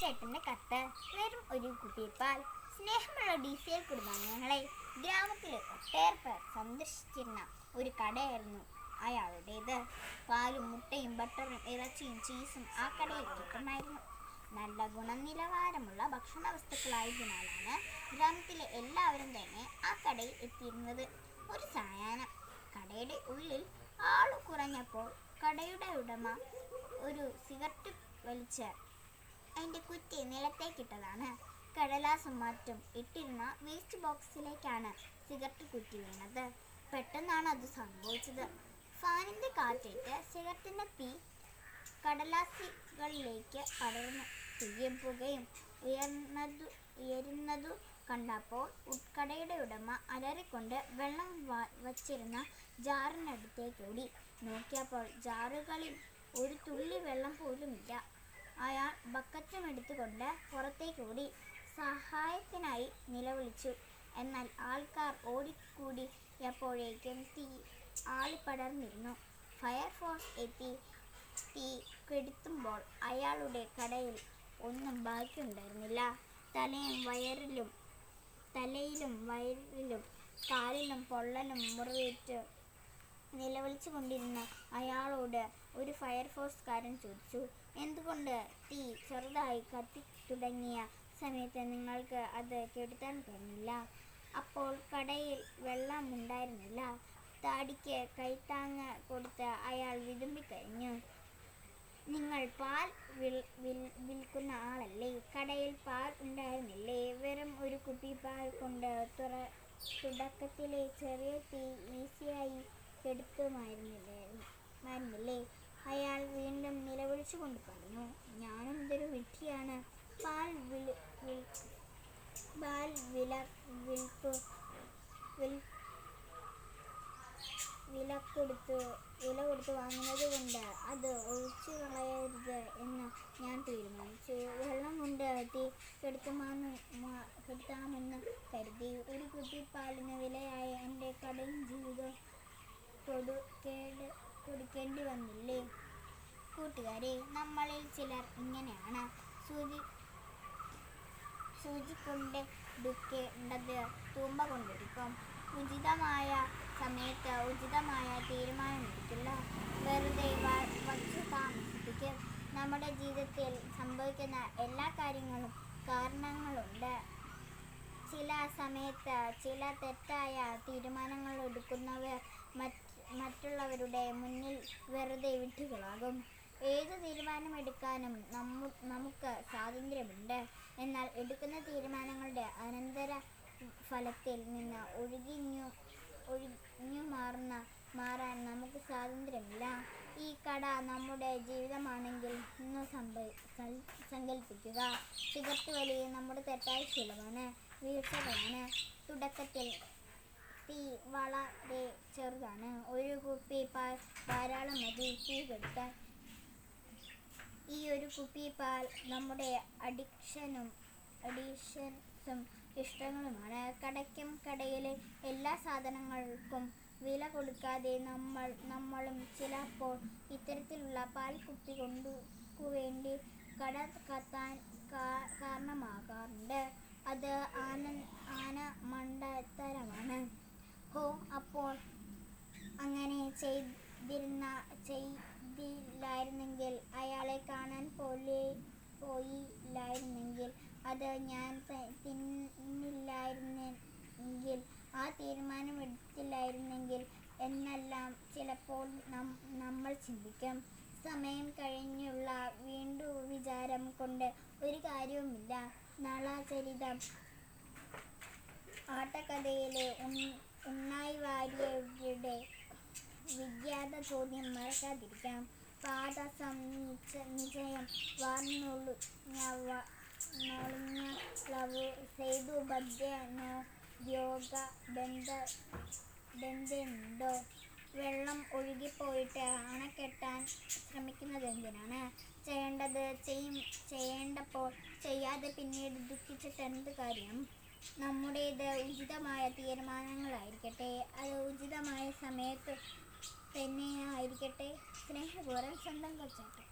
ചേട്ടന്റെ കത്ത് വെറും ഒരു കുപ്പിപ്പാൽ സ്നേഹമുള്ള ഡി സി എൽ കുടുംബാംഗങ്ങളെ ഗ്രാമത്തിലെ ഒട്ടേറെ പേർ സന്ദർശിച്ചിരുന്ന ഒരു കടയായിരുന്നു അയാളുടേത്. പാലും മുട്ടയും ബട്ടറും ഇറച്ചിയും ചീസും ആ കടയിൽ കിട്ടുമായിരുന്നു നല്ല ഗുണനിലവാരമുള്ള ഭക്ഷണ വസ്തുക്കളായതിനാലാണ് ഗ്രാമത്തിലെ എല്ലാവരും തന്നെ ആ കടയിൽ എത്തിയിരുന്നത്. ഒരു സായാഹ്നം കടയുടെ ഉള്ളിൽ ആൾ കുറഞ്ഞപ്പോൾ കടയുടെ ഉടമ ഒരു സിഗരറ്റ് വലിച്ച് അതിന്റെ കുറ്റി നിലത്തേക്കിട്ടതാണ്. കടലാസും മറ്റും ഇട്ടിരുന്ന വേസ്റ്റ് ബോക്സിലേക്കാണ് സിഗരറ്റ് കുറ്റി വീണത്. പെട്ടെന്നാണ് അത് സംഭവിച്ചത്. ഫാനിന്റെ കാറ്റേറ്റ് സിഗരറ്റിന്റെ തീ കടലാസികളിലേക്ക് പടർന്നു തീയും പുകയും ഉയർന്നതു ഉയരുന്നതു കണ്ടപ്പോൾ ഉ- ഉടമ അലറിക്കൊണ്ട് വെള്ളം വച്ചിരുന്ന ജാറിനടുത്തേക്ക് ഓടി. നോക്കിയപ്പോൾ ജാറുകളിൽ ഒരു തുള്ളി വെള്ളം പോലുമില്ല. അയാൾ ബക്കറ്റും എടുത്തുകൊണ്ട് പുറത്തേക്കൂടി സഹായത്തിനായി നിലവിളിച്ചു. എന്നാൽ ആൾക്കാർ ഓടിക്കൂടിയപ്പോഴേക്കും തീ ആളിപ്പടർന്നിരുന്നു. ഫയർഫോഴ്സ് എത്തി തീ കെടുത്തുമ്പോൾ അയാളുടെ കടയിൽ ഒന്നും ബാക്കിയുണ്ടായിരുന്നില്ല. തലയും വയറിലും തലയിലും വയറിലും കാലിലും പൊള്ളലും മുറിവേറ്റ് നിലവിളിച്ചു കൊണ്ടിരുന്ന അയാളോട് ഒരു ഫയർഫോഴ്സുകാരൻ ചോദിച്ചു എന്തുകൊണ്ട് തീ ചെറുതായി കത്തി തുടങ്ങിയ സമയത്ത് നിങ്ങൾക്ക് അത് കെടുത്താൻ കഴിഞ്ഞില്ല അപ്പോൾ കടയിൽ വെള്ളം ഉണ്ടായിരുന്നില്ല താടിക്ക് കൈത്താങ്ങ് കൊടുത്ത് അയാൾ വിതുമ്പിക്കഴിഞ്ഞു. നിങ്ങൾ പാൽ വിൽ വിൽ വിൽക്കുന്ന ആളല്ലേ? കടയിൽ പാൽ ഉണ്ടായിരുന്നില്ലേ? വെറും ഒരു കുപ്പി പാൽ കൊണ്ട് തുറ തുടക്കത്തിലെ ചെറിയ തീ ഈസിയായി കെടുത്തുമായിരുന്നില്ലേ മായിരുന്നില്ലേ അയാൾ വീണ്ടും നിലവിളിച്ചുകൊണ്ട് പറഞ്ഞു ഞാനെന്തൊരു വിഡ്ഢിയാണ്. പാൽ പാൽ വില വിൽപ്പ് വിൽ വില കൊടുത്ത് വില കൊടുത്ത് വാങ്ങുന്നത് കൊണ്ട് അത് ഒഴിച്ചു കളയരുത് എന്ന് ഞാൻ തീരുമാനിച്ചു. വെള്ളം കൊണ്ട് തീ കെടുത്തുമാന്ന് കെടുത്താമെന്ന് കരുതി. ഒരു കുപ്പി പാലിന് വിലയായ എന്റെ കടയും ജീവിതം കൊടുക്കേണ്ട കൊടുക്കേണ്ടി വന്നില്ലേ? കൂട്ടുകാരെ നമ്മളിൽ ചിലർ ഇങ്ങനെയാണ് സൂചി സൂചി കൊണ്ട് എടുക്കേണ്ടത് തൂമ്പ കൊണ്ടിരിക്കും. ഉചിതമായ സമയത്ത് ഉചിതമായ തീരുമാനമെടുക്കില്ല വെറുതെ വച്ചു താമസിപ്പിക്കും. നമ്മുടെ ജീവിതത്തിൽ സംഭവിക്കുന്ന എല്ലാ കാര്യങ്ങളും കാരണങ്ങളുണ്ട്. ചില സമയത്ത് ചില തെറ്റായ തീരുമാനങ്ങൾ എടുക്കുന്നവർ മറ്റ് മറ്റുള്ളവരുടെ മുന്നിൽ വെറുതെ വിഡ്ഢികളാകും ഏത് തീരുമാനമെടുക്കാനും നമ്മ നമുക്ക് സ്വാതന്ത്ര്യമുണ്ട്. എന്നാൽ എടുക്കുന്ന തീരുമാനങ്ങളുടെ അനന്തര ഫലത്തിൽ നിന്ന് ഒഴുകിഞ്ഞു ഒഴിഞ്ഞു മാറുന്ന മാറാൻ നമുക്ക് സ്വാതന്ത്ര്യമില്ല. ഈ കട നമ്മുടെ ജീവിതമാണെങ്കിൽ ഇന്ന് സംഭ സങ്കല്പിക്കുക സിഗരറ്റ് വലിയ നമ്മുടെ തെറ്റായ ശീലമാണ് വീഴ്ചകളാണ്. തുടക്കത്തിൽ തീ വളരെ ചെറുതാണ്. ഒരു കുപ്പി പാൽ ധാരാളം മതി തീ ഈ ഒരു കുപ്പി പാൽ നമ്മുടെ അഡിക്ഷനും അഡിക്ഷൻസും ഇഷ്ടങ്ങളുമാണ്. കടയ്ക്കും കടയിലെ എല്ലാ സാധനങ്ങൾക്കും വില കൊടുക്കാതെ നമ്മൾ നമ്മളും ചിലപ്പോൾ ഇത്തരത്തിലുള്ള പാൽ കുപ്പി കൊണ്ടു വേണ്ടി കട കത്താൻ കാരണമാകാറുണ്ട്. അത് ആന ആന മണ്ടത്തരമാണ്. ഹോ അപ്പോൾ അങ്ങനെ ചെയ്തിരുന്ന ചെയ്തില്ലായിരുന്നെങ്കിൽ അയാളെ കാണാൻ പോലെ പോയില്ലായിരുന്നെങ്കിൽ അത് ഞാൻ തിന്നില്ലായിരുന്നെങ്കിൽ ആ തീരുമാനം എടുത്തില്ലായിരുന്നെങ്കിൽ എന്നെല്ലാം ചിലപ്പോൾ നമ്മൾ ചിന്തിക്കും. സമയം കഴിഞ്ഞുള്ള വീണ്ടും വിചാരം കൊണ്ട് ഒരു കാര്യവുമില്ല. നളചരിതം. ആട്ടക്കഥയിലെ ഉണ്ണായി വാര്യരുടെ വിഖ്യാത ചോദ്യം മറക്കാതിരിക്കാം. പാത നിച്ച നിജയം വാർന്നൊളിഞ്ഞളവ് സേതു ബദ്ധ്യനോ യോഗ ബന്ധ ബന്ധമുണ്ടോ വെള്ളം ഒഴുകിപ്പോയിട്ട് അണക്കെട്ടാൻ ശ്രമിക്കുന്നത് എന്തിനാണ് ചെയ്യേണ്ടത് ചെയ്യും ചെയ്യേണ്ടപ്പോൾ ചെയ്യാതെ പിന്നീട് ദുഃഖിച്ചിട്ട് എന്ത് കാര്യം? നമ്മുടേത് ഉചിതമായ തീരുമാനങ്ങളായിരിക്കട്ടെ. അത് ഉചിതമായ സമയത്ത് തന്നെ ആയിരിക്കട്ടെ. സ്നേഹപൂർവം സ്വന്തം കൊച്ചാട്ടം.